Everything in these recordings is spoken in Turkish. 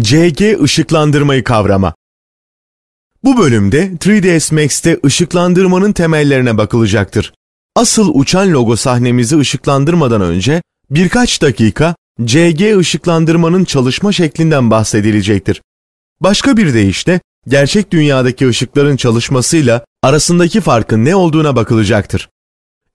CG ışıklandırmayı kavrama. Bu bölümde 3ds Max'te ışıklandırmanın temellerine bakılacaktır. Asıl uçan logo sahnemizi ışıklandırmadan önce birkaç dakika CG ışıklandırmanın çalışma şeklinden bahsedilecektir. Başka bir deyişle gerçek dünyadaki ışıkların çalışmasıyla arasındaki farkın ne olduğuna bakılacaktır.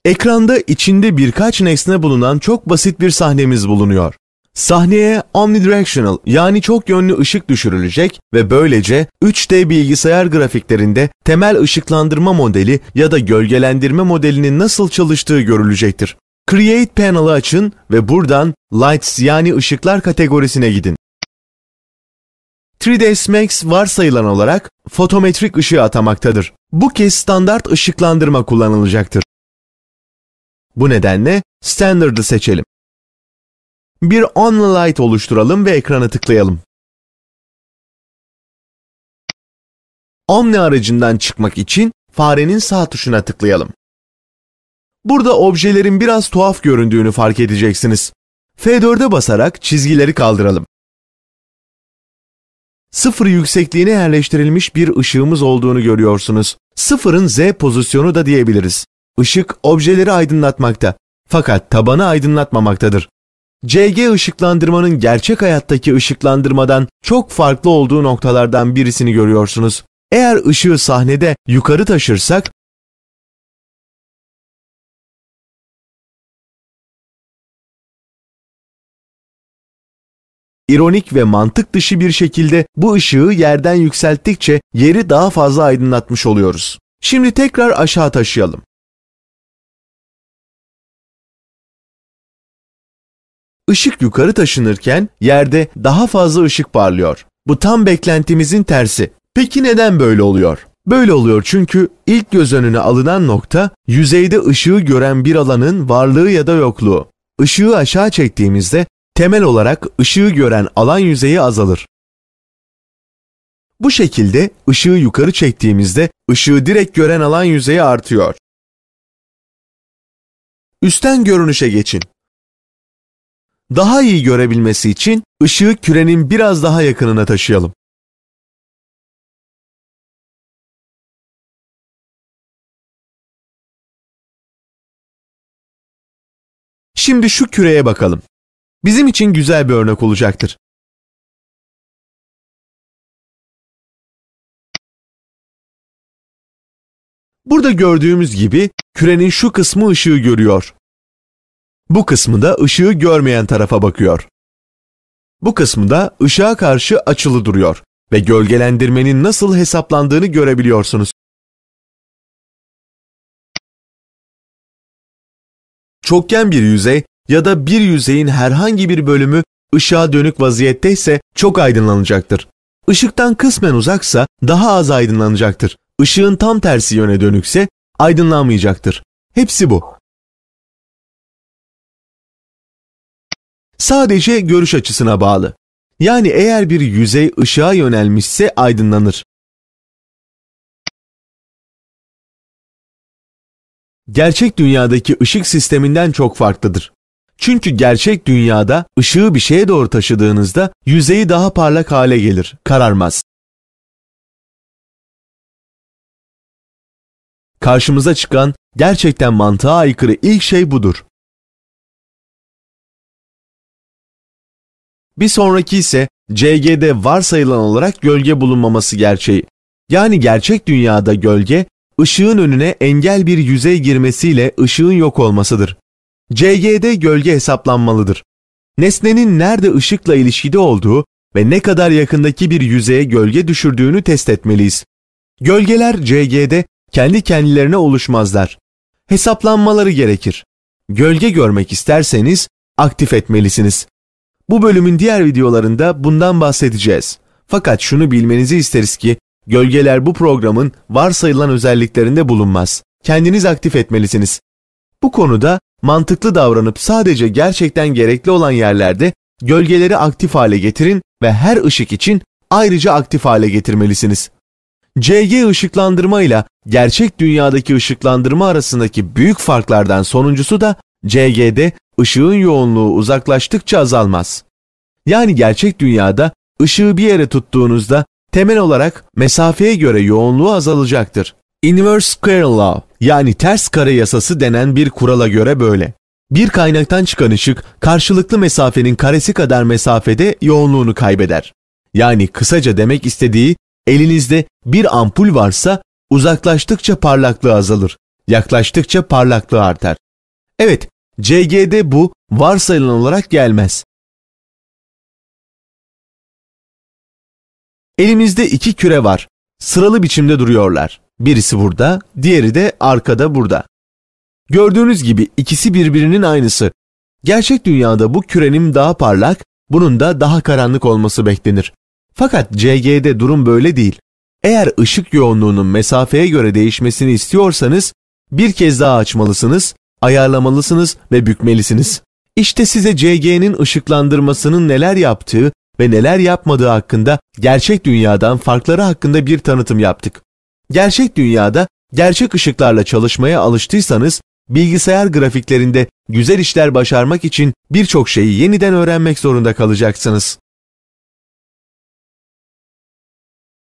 Ekranda içinde birkaç nesne bulunan çok basit bir sahnemiz bulunuyor. Sahneye omnidirectional yani çok yönlü ışık düşürülecek ve böylece 3D bilgisayar grafiklerinde temel ışıklandırma modeli ya da gölgelendirme modelinin nasıl çalıştığı görülecektir. Create Panel'ı açın ve buradan Lights yani ışıklar kategorisine gidin. 3ds Max varsayılan olarak fotometrik ışığı atamaktadır. Bu kez standart ışıklandırma kullanılacaktır. Bu nedenle Standard'ı seçelim. Bir on light oluşturalım ve ekrana tıklayalım. Omni aracından çıkmak için farenin sağ tuşuna tıklayalım. Burada objelerin biraz tuhaf göründüğünü fark edeceksiniz. F4'e basarak çizgileri kaldıralım. Sıfır yüksekliğine yerleştirilmiş bir ışığımız olduğunu görüyorsunuz. Sıfırın Z pozisyonu da diyebiliriz. Işık objeleri aydınlatmakta fakat tabanı aydınlatmamaktadır. CG ışıklandırmanın gerçek hayattaki ışıklandırmadan çok farklı olduğu noktalardan birisini görüyorsunuz. Eğer ışığı sahnede yukarı taşırsak İronik ve mantık dışı bir şekilde bu ışığı yerden yükselttikçe yeri daha fazla aydınlatmış oluyoruz. Şimdi tekrar aşağı taşıyalım. Işık yukarı taşınırken yerde daha fazla ışık parlıyor. Bu tam beklentimizin tersi. Peki neden böyle oluyor? Böyle oluyor çünkü ilk göz önüne alınan nokta yüzeyde ışığı gören bir alanın varlığı ya da yokluğu. Işığı aşağı çektiğimizde temel olarak ışığı gören alan yüzeyi azalır. Bu şekilde ışığı yukarı çektiğimizde ışığı direkt gören alan yüzeyi artıyor. Üstten görünüşe geçin. Daha iyi görebilmesi için ışığı kürenin biraz daha yakınına taşıyalım. Şimdi şu küreye bakalım. Bizim için güzel bir örnek olacaktır. Burada gördüğümüz gibi kürenin şu kısmı ışığı görüyor. Bu kısmı da ışığı görmeyen tarafa bakıyor. Bu kısmı da ışığa karşı açılı duruyor ve gölgelendirmenin nasıl hesaplandığını görebiliyorsunuz. Çokgen bir yüzey ya da bir yüzeyin herhangi bir bölümü ışığa dönük vaziyetteyse çok aydınlanacaktır. Işıktan kısmen uzaksa daha az aydınlanacaktır. Işığın tam tersi yöne dönükse aydınlanmayacaktır. Hepsi bu. Sadece görüş açısına bağlı. Yani eğer bir yüzey ışığa yönelmişse aydınlanır. Gerçek dünyadaki ışık sisteminden çok farklıdır. Çünkü gerçek dünyada ışığı bir şeye doğru taşıdığınızda yüzeyi daha parlak hale gelir, kararmaz. Karşımıza çıkan gerçekten mantığa aykırı ilk şey budur. Bir sonraki ise CG'de varsayılan olarak gölge bulunmaması gerçeği. Yani gerçek dünyada gölge, ışığın önüne engel bir yüzey girmesiyle ışığın yok olmasıdır. CG'de gölge hesaplanmalıdır. Nesnenin nerede ışıkla ilişkide olduğu ve ne kadar yakındaki bir yüzeye gölge düşürdüğünü test etmeliyiz. Gölgeler CG'de kendi kendilerine oluşmazlar. Hesaplanmaları gerekir. Gölge görmek isterseniz aktif etmelisiniz. Bu bölümün diğer videolarında bundan bahsedeceğiz. Fakat şunu bilmenizi isteriz ki gölgeler bu programın varsayılan özelliklerinde bulunmaz. Kendiniz aktif etmelisiniz. Bu konuda mantıklı davranıp sadece gerçekten gerekli olan yerlerde gölgeleri aktif hale getirin ve her ışık için ayrıca aktif hale getirmelisiniz. CG ışıklandırma ile gerçek dünyadaki ışıklandırma arasındaki büyük farklardan sonuncusu da CG'de ışığın yoğunluğu uzaklaştıkça azalmaz. Yani gerçek dünyada ışığı bir yere tuttuğunuzda temel olarak mesafeye göre yoğunluğu azalacaktır. Inverse square law yani ters kare yasası denen bir kurala göre böyle. Bir kaynaktan çıkan ışık karşılıklı mesafenin karesi kadar mesafede yoğunluğunu kaybeder. Yani kısaca demek istediği elinizde bir ampul varsa uzaklaştıkça parlaklığı azalır, yaklaştıkça parlaklığı artar. Evet, CG'de bu varsayılan olarak gelmez. Elimizde iki küre var. Sıralı biçimde duruyorlar. Birisi burada, diğeri de arkada burada. Gördüğünüz gibi ikisi birbirinin aynısı. Gerçek dünyada bu kürenin daha parlak, bunun da daha karanlık olması beklenir. Fakat CG'de durum böyle değil. Eğer ışık yoğunluğunun mesafeye göre değişmesini istiyorsanız bir kez daha açmalısınız, ayarlamalısınız ve bükmelisiniz. İşte size CG'nin ışıklandırmasının neler yaptığı ve neler yapmadığı hakkında gerçek dünyadan farkları hakkında bir tanıtım yaptık. Gerçek dünyada gerçek ışıklarla çalışmaya alıştıysanız bilgisayar grafiklerinde güzel işler başarmak için birçok şeyi yeniden öğrenmek zorunda kalacaksınız.